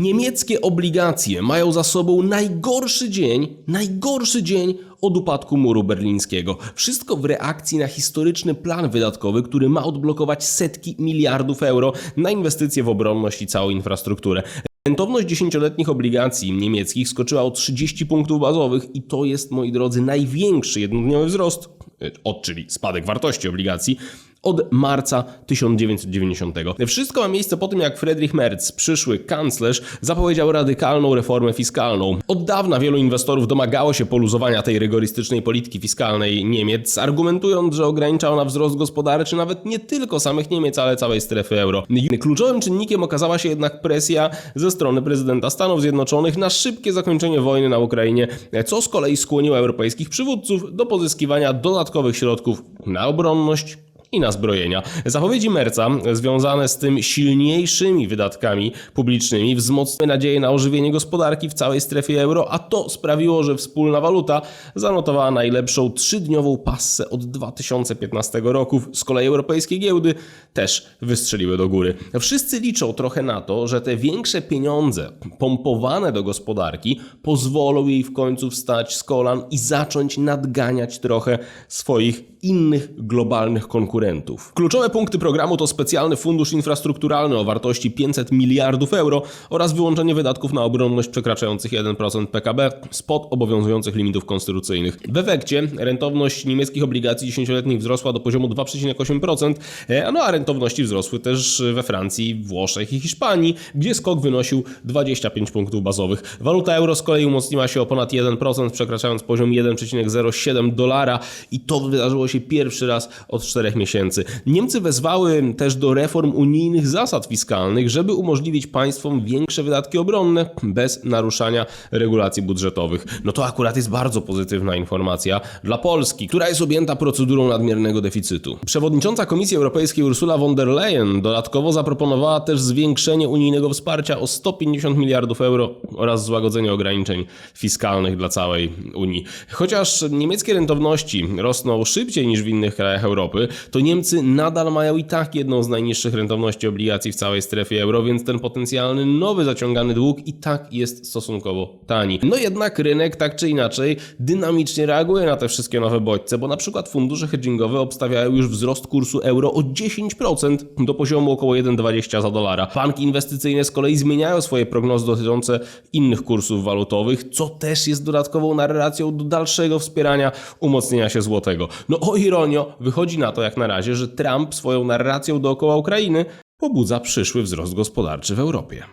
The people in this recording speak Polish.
Niemieckie obligacje mają za sobą najgorszy dzień, najgorszy dzień od upadku muru berlińskiego. Wszystko w reakcji na historyczny plan wydatkowy, który ma odblokować setki miliardów euro na inwestycje w obronność i całą infrastrukturę. Rentowność dziesięcioletnich obligacji niemieckich skoczyła o 30 punktów bazowych i to jest, moi drodzy, największy jednodniowy wzrost, y, od czyli spadek wartości obligacji, od marca 1990. Wszystko ma miejsce po tym, jak Friedrich Merz, przyszły kanclerz, zapowiedział radykalną reformę fiskalną. Od dawna wielu inwestorów domagało się poluzowania tej rygorystycznej polityki fiskalnej Niemiec, argumentując, że ogranicza ona wzrost gospodarczy nawet nie tylko samych Niemiec, ale całej strefy euro. Kluczowym czynnikiem okazała się jednak presja ze strony prezydenta Stanów Zjednoczonych na szybkie zakończenie wojny na Ukrainie, co z kolei skłoniło europejskich przywódców do pozyskiwania dodatkowych środków na obronność i na zbrojenia. Zapowiedzi Merca związane z tym silniejszymi wydatkami publicznymi wzmocniły nadzieję na ożywienie gospodarki w całej strefie euro, a to sprawiło, że wspólna waluta zanotowała najlepszą trzydniową passę od 2015 roku. Z kolei europejskie giełdy też wystrzeliły do góry. Wszyscy liczą trochę na to, że te większe pieniądze pompowane do gospodarki pozwolą jej w końcu wstać z kolan i zacząć nadganiać trochę swoich innych globalnych konkurentów. Kluczowe punkty programu to specjalny fundusz infrastrukturalny o wartości 500 miliardów euro oraz wyłączenie wydatków na obronność przekraczających 1% PKB spod obowiązujących limitów konstytucyjnych. W efekcie rentowność niemieckich obligacji 10-letnich wzrosła do poziomu 2,8%, e, no a rentowności wzrosły też we Francji, Włoszech i Hiszpanii, gdzie skok wynosił 25 punktów bazowych. Waluta euro z kolei umocniła się o ponad 1%, przekraczając poziom 1,07 dolara i to wydarzyło się pierwszy raz od 4 miesięcy. Niemcy wezwały też do reform unijnych zasad fiskalnych, żeby umożliwić państwom większe wydatki obronne bez naruszania regulacji budżetowych. No to akurat jest bardzo pozytywna informacja dla Polski, która jest objęta procedurą nadmiernego deficytu. Przewodnicząca Komisji Europejskiej Ursula von der Leyen dodatkowo zaproponowała też zwiększenie unijnego wsparcia o 150 miliardów euro oraz złagodzenie ograniczeń fiskalnych dla całej Unii. Chociaż niemieckie rentowności rosną szybciej niż w innych krajach Europy, to Niemcy nadal mają i tak jedną z najniższych rentowności obligacji w całej strefie euro, więc ten potencjalny nowy zaciągany dług i tak jest stosunkowo tani. No jednak rynek tak czy inaczej dynamicznie reaguje na te wszystkie nowe bodźce, bo na przykład fundusze hedgingowe obstawiają już wzrost kursu euro o 10% do poziomu około 1,20 za dolara. Banki inwestycyjne z kolei zmieniają swoje prognozy dotyczące innych kursów walutowych, co też jest dodatkową narracją do dalszego wspierania umocnienia się złotego. No o ironio, wychodzi na to jak na razie, że Trump swoją narracją dookoła Ukrainy pobudza przyszły wzrost gospodarczy w Europie.